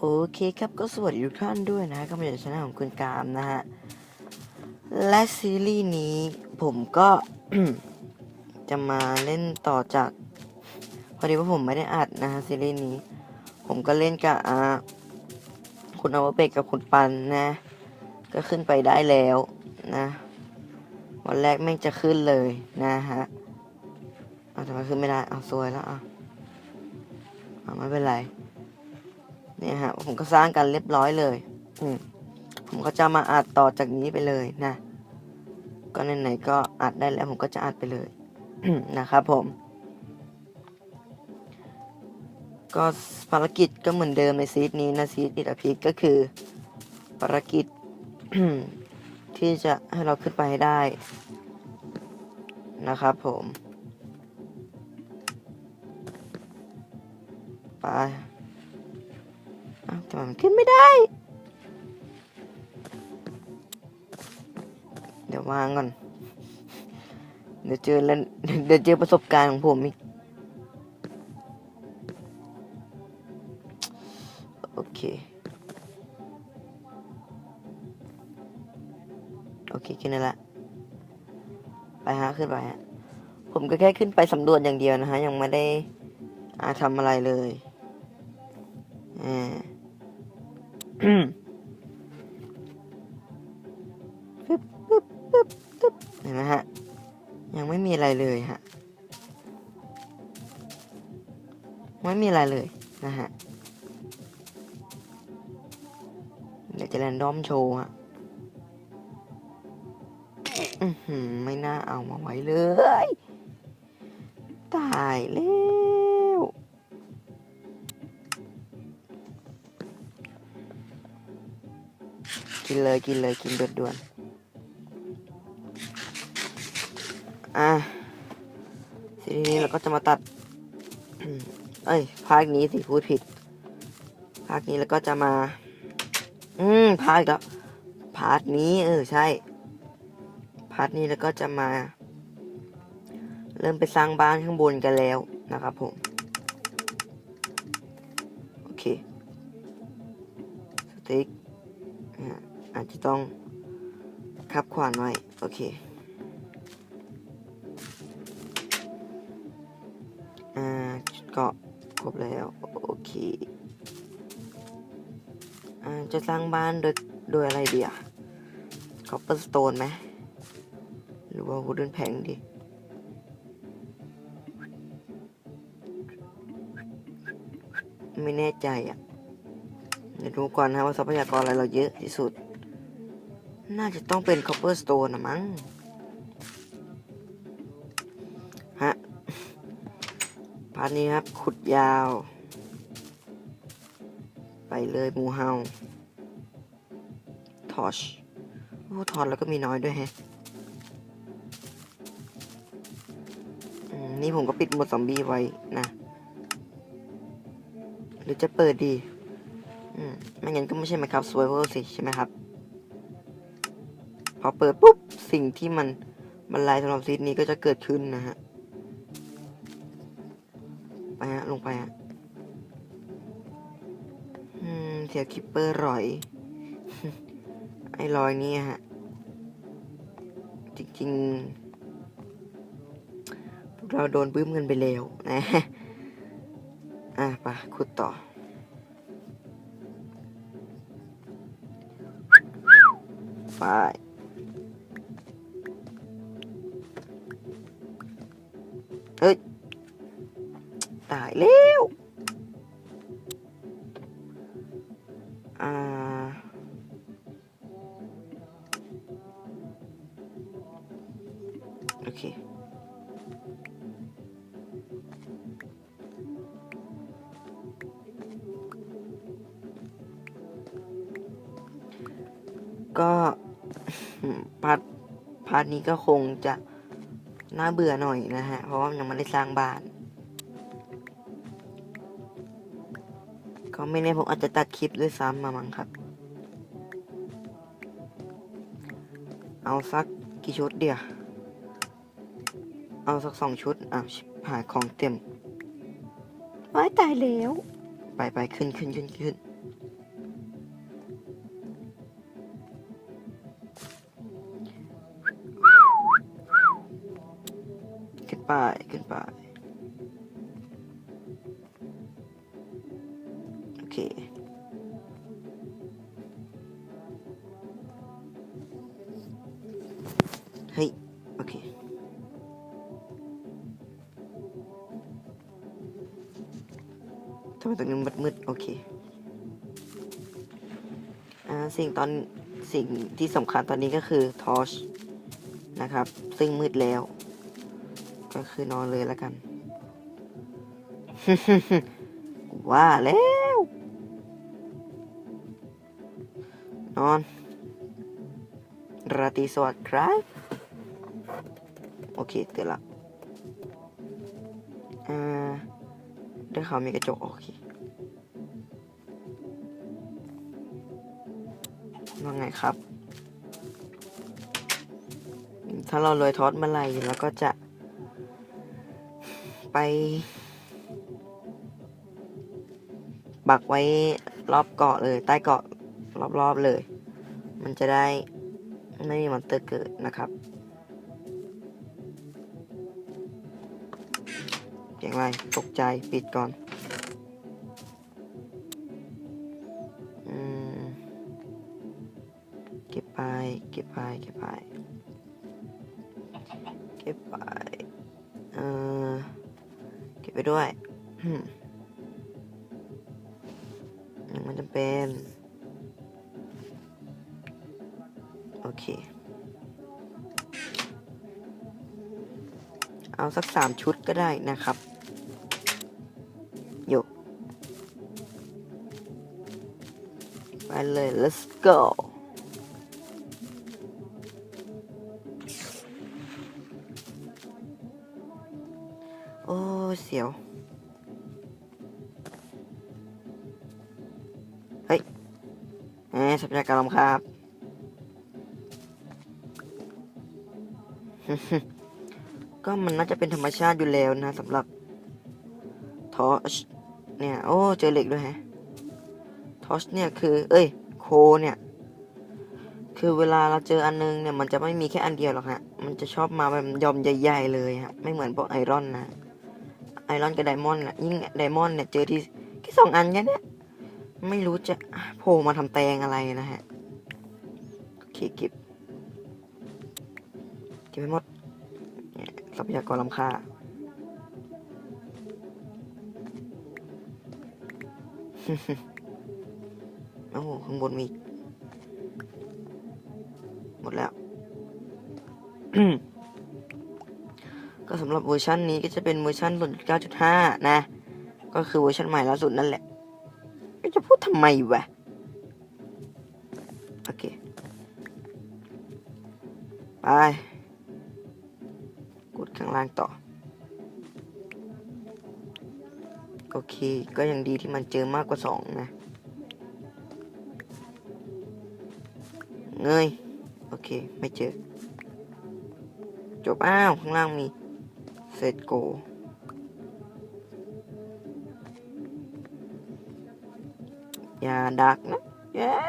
โอเคครับก็สวัสดีทุกท่านด้วยนะก็มาจากช่องของคุณกามนะฮะ และซีรีส์นี้ผมก็ จะมาเล่นต่อจาก พอดีว่าผมไม่ได้อัดนะฮะซีรีส์นี้ ผมก็เล่นกับอ่าคุณอวเบกกับคุณปันนะ ก็ขึ้นไปได้แล้วนะ วันแรกแม่งจะขึ้นเลยนะฮะเอาทำไมขึ้นไม่ได้เอาซวยแล้วอะไม่เป็นไร เนี่ยฮะผมก็สร้างกันเรียบร้อยเลยอืมผมก็จะมาอัดต่อจากนี้ไปเลยนะ ก็ไหนๆก็อัดได้แล้วผมก็จะอัดไปเลยนะครับผม ก็ภารกิจก็เหมือนเดิมในซีรีส์นี้นะซีรีส์อิตาพิกก็คือภารกิจที่จะให้เราขึ้นไปให้ได้นะครับผม ไป มันขึ้นไม่ได้ เดี๋ยววางก่อน เดี๋ยวเจอแล้วเดี๋ยวเจอประสบการณ์ของผมอีก โอเค โอเคขึ้นได้ละไปฮะขึ้นไปฮะผมก็แค่ขึ้นไปสำรวจอย่างเดียวนะฮะ ยังไม่ได้อาทำอะไรเลยอ่า ปึ๊บปึ๊บปึ๊บปึ๊บเห็นไหมฮะ ยังไม่มีอะไรเลยฮะ ไม่มีอะไรเลยนะฮะ เดี๋ยวจะแรนดอมโชว์ฮะอือหือไม่น่าเอามาไว้เลย ตายแล้ว นเลยกินเลยกินด่วนๆอะทีนี้เราก็จะมาตัด เอ้ย ภาคนี้สิพูดผิด ภาคนี้แล้วก็จะมา อืมภาคแล้วพาร์ทนี้เออใช่ พาร์ทนี้แล้วก็จะมา เริ่มไปสร้างบ้านข้างบนกันแล้วนะครับผม โอเค สติ๊ก อาจจะต้องคับขวานไว้โอเคอ่าชุดเกาะครบแล้วโอเคอ่าจะสร้างบ้านโดยโดยอะไรดีอะคอปเปอร์สโตนไหมหรือว่าวูดเดนแพงดีไม่แน่ใจอะเดี๋ยวดูก่อนนะว่าทรัพยากรอะไรเราเยอะที่สุด น่าจะต้องเป็นคอปเปอร์สโตนะมั้ง ฮะ พาร์ทนี้ครับ ขุดยาว ไปเลยมูเฮาทอชโอ้ทอชแล้วก็มีน้อยด้วยแฮะนี่ผมก็ปิดหมดซอมบี้ไว้นะ หรือจะเปิดดี อืม ไม่งั้นก็ไม่ใช่ไหมครับ s u r v i v a l สิ ใช่ไหมครับ อเปิดปุ๊บสิ่งที่มันบรรลัยสำหรับซีดนี้ก็จะเกิดขึ้นนะฮะไปฮะลงไปฮะอืมเสียคิปเปอร์รอย ไอ้รอยนี้ฮะ จริงๆพวกเราโดนปื้มกันไปแล้วนะ อะไปขุดต่อไป ตายแล้วอ่าโอเคก็พาร์ทพาร์ทนี้ก็คงจะน่าเบื่อหน่อยนะฮะ เพราะว่ายังไม่ได้สร้างบ้าน ก็ไม่แน่ผมอาจจะตัดคลิปด้วยซ้ำมามั้งครับ เอาสักกี่ชุดเดียวเอาสักสองชุดอะหายของเต็มว้ายตายแล้ว ไปไปขึ้นขึ้นขึ้นขึ้นขึ้นไปขึ้นไป สิ่งตอนสิ่งที่สำคัญตอนนี้ก็คือทอชนะครับ ซึ่งมืดแล้ว ก็คือนอนเลยแล้วกัน ว่าแล้ว นอน ราตรีสวัสดิ์ครับ โอเคเตือนละอ่าได้ข่าวมีกระจก โอเค ว่าไงครับ ถ้าเราเลยทอดเมื่อไหร่เราก็จะไปบักไว้รอบเกาะเลยใต้เกาะรอบๆเลย มันจะได้ไม่มีมอนเตอร์เกิดนะครับเสียงอะไรตกใจปิดก่อน ก็บไป เก็บไป เก็บไป เก็บไป เออเก็บไปด้วยมยังไม่จำเป็น โอเค เอาสักสามชุดก็ได้นะครับโยไปเลย let's go เสียว เฮ้ยแหมทรัพยากรครับ ก็มันน่าจะเป็นธรรมชาติอยู่แล้วนะสำหรับทอชเนี่ย โอ้ เจอเหล็กด้วยฮะทอชเนี่ยคือ เอ้ย โคเนี่ย คือเวลาเราเจออันนึงเนี่ย มันจะไม่มีแค่อันเดียวหรอกฮะ มันจะชอบมาแบบยอมใหญ่ ๆ เลยฮะ ไม่เหมือนพวกไอรอนนะ ไอรอนกับไดมอนด์น่ะยิ่งไดมอนด์เนี่ยเจอที่แค่สองอันแค่นี้ไม่รู้จะโผล่มาทำแตงอะไรนะฮะโอเคเก็บเก็บไปหมดเนี่ยทรัพยากรล้ำค่าโอ้ข้างบนมี หมดแล้ว หรับเวอร์ชันนี้ก็จะเป็นเวอร์ชัน9.5 นะ ก็คือเวอร์ชันใหม่ล่าสุดนั่นแหละก็จะพูดทำไมวะ โอเค ไป กดข้างล่างต่อ โอเค ก็ยังดีที่มันเจอมากกว่าสองนะ เงย โอเค ไม่เจอ จบ อ้าว ข้างล่างมี เซตโกอย่าดักนะอย่า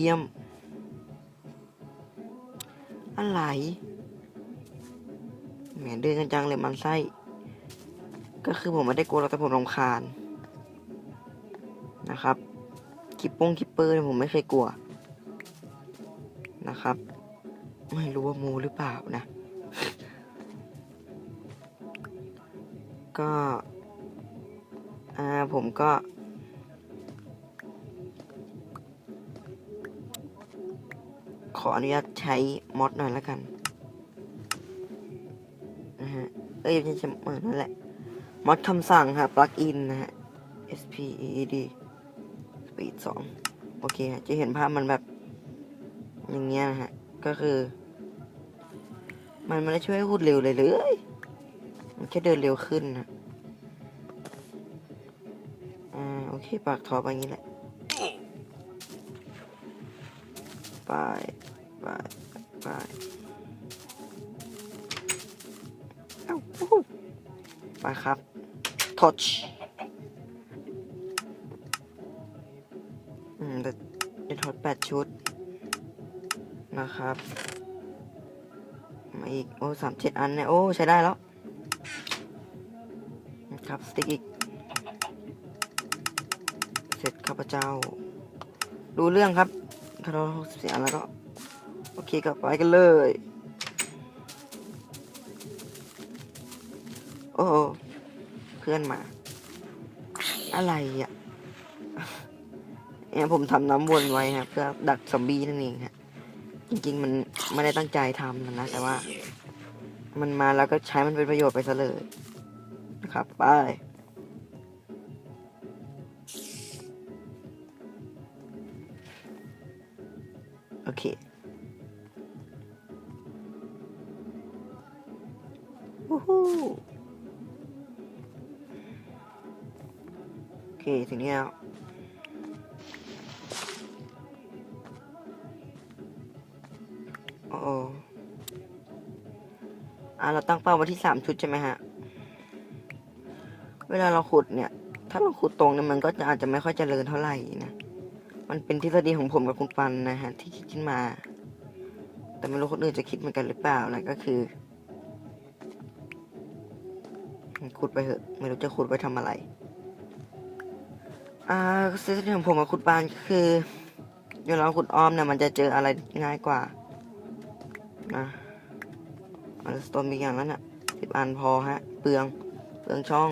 ยี่ยม อะไรแหมเดินกันจังเลยมันไส้ ก็คือผมไม่ได้กลัวแต่ผมรำคาญนะครับคิปปงคิปเปอร์ผมไม่เคยกลัวนะครับ ไม่รู้ว่ามูหรือเปล่านะ ก็ อ่าผมก็ ออนุญาตใช้มอดหน่อยแล้วกันนะฮะเอ้ยไม่ใช่เออนั่นแหละมอดคำสั่งค่ะปลั๊กอินนะฮะ S P E E D Speed 2โอเคฮะจะเห็นภาพมันแบบ อย่างเงี้ยนะฮะ ก็คือ มันไม่ได้ช่วยให้พูดเร็วเลยเลยมันแค่เดินเร็วขึ้นนะอ่าโอเคปากทอไปอย่างนี้แหละ ไปครับทอชอืมแต่จะทอดแปดชุด นะครับ มาอีก โอ้สามเจ็ดอันเนี่ย โอ้ ใช้ได้แล้วนะครับ สติ๊กอีก เสร็จข้าพเจ้า รู้เรื่องครับถ้าเราเสียแล้วก็ โอเคก็ไปกันเลย อ้โหเพื่อนมา อะไรอะเนี่ยผมทำน้ำวนไว้ครับเพื่อดักซอมบี้นั่นเองฮะจริงๆ มันไม่ได้ตั้งใจทำนะนะแต่ว่า มันมาแล้วก็ใช้มันเป็นประโยชน์ไปซะเลยนะครับไปโอเควู้ฮู้ เค ถึงนี้แล้วโอ้โอ้อะเราตั้งเป้าไว้ที่สามชุดใช่ไหมฮะ เวลาเราขุดเนี่ย ถ้าเราขุดตรงเนี่ยมันก็จะอาจจะไม่ค่อยเจริญเท่าไหร่นะ มันเป็นทฤษฎีของผมกับคุณปันนะฮะ ที่คิดขึ้นมา แต่ไม่รู้คนอื่นจะคิดเหมือนกันหรือเปล่านะก็คือขุดไปเถอะ ไม่รู้จะขุดไปทำอะไร อ่าทฤษฎีของผมกับคุณปานก็คือเวลาเราขุดอ้อมเนี่ยมันจะเจออะไรง่ายกว่านะอันสโตนมีอย่างนั้นอะสิบอันพอฮะ เปลือง เปลืองช่อง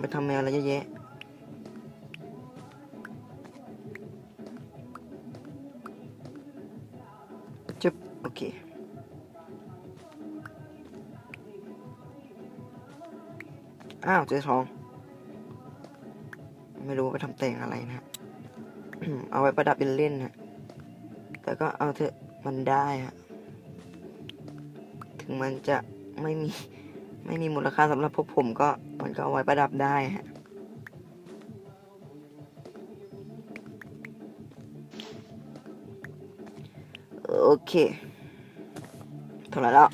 ไปทำแมวอะไรเยอะแยะจึ๊บโอเคอ้าวเจอทอง ไม่รู้ไปทำแต่งอะไรนะเอาไว้ประดับเป็นเล่นฮะแต่ก็เอาเถอะมันได้ฮะถึงมันจะไม่มีไม่มีมูลค่าสำหรับพวกผมก็มันก็เอาไว้ประดับได้ฮะโอเคเท่าไหร่แล้ว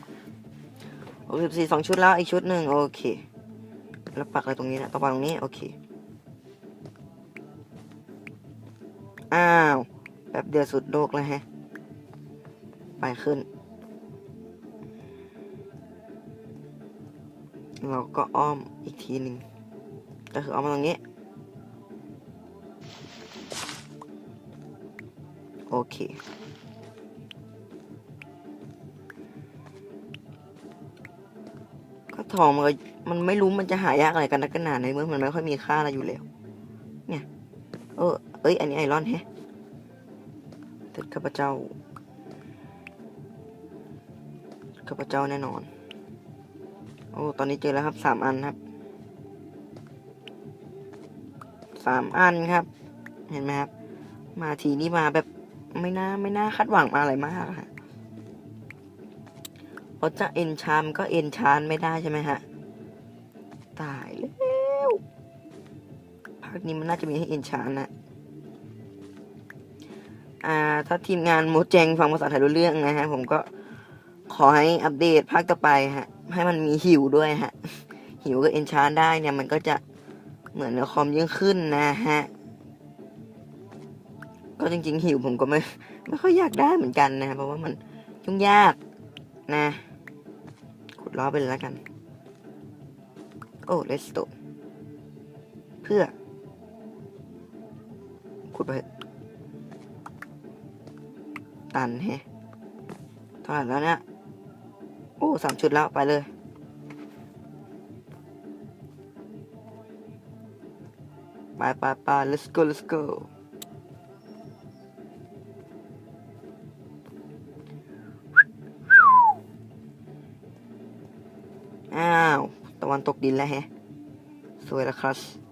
หกสิบสี่สองชุดแล้วอีกชุดหนึ่งโอเค แล้วปักอะไรตรงนี้นะต่อไปตรงนี้ โอเค อ้าวแบบเดียวสุดโลกเลยฮะ ไปขึ้น เราก็อ้อมอีกทีหนึ่งก็คืออ้อมมาตรงนี้ โอเคก็ทองมันมันไม่รู้มันจะหายากอะไรกันนักกันหนาในเมื่อมันไม่ค่อยมีค่าอะไรอยู่แล้ว เนี่ย เออเอ้ย อันนี้ไอรอนแฮะตึกข้าพเจ้า ข้าพเจ้าแน่นอน โอ้ ตอนนี้เจอแล้วครับสามอันครับสามอันครับ เห็นไหมครับ มาทีนี้มาแบบไม่น่าไม่น่าคาดหวังมาอะไรมากฮะพราะจะเอ็นชามก็เอ็นชานไม่ได้ใช่ไหมฮะ ตายแล้วภาคนี้มันน่าจะมีให้เอ็นชานนะ อ่าถ้าทีมงานโมแจงฟังภาษาไทยรู้เรื่องนะฮะผมก็ขอให้อัปเดตภาคต่อไปฮะ ให้มันมีหิวด้วยฮะ หิวกับเอนชานได้เนี่ยมันก็จะเหมือนในคอมยิ่งขึ้นนะฮะ ก็จริง ๆ หิวผมก็ไม่ไม่ค่อยอยากได้เหมือนกันนะเพราะว่ามันยุ่งยากนะ ขุดล้อไปเลยแล้วกัน โอ้เลสโตเพื่อ ขุดไปเถอะ ตันแฮะเท่าไหร่แล้วเนี่ย โอ้สามชุดแล้วไปเลย ไปไปไป let's go let's go อ้าว ตะวันตกดินแล้วแฮะ สวยแล้วครับ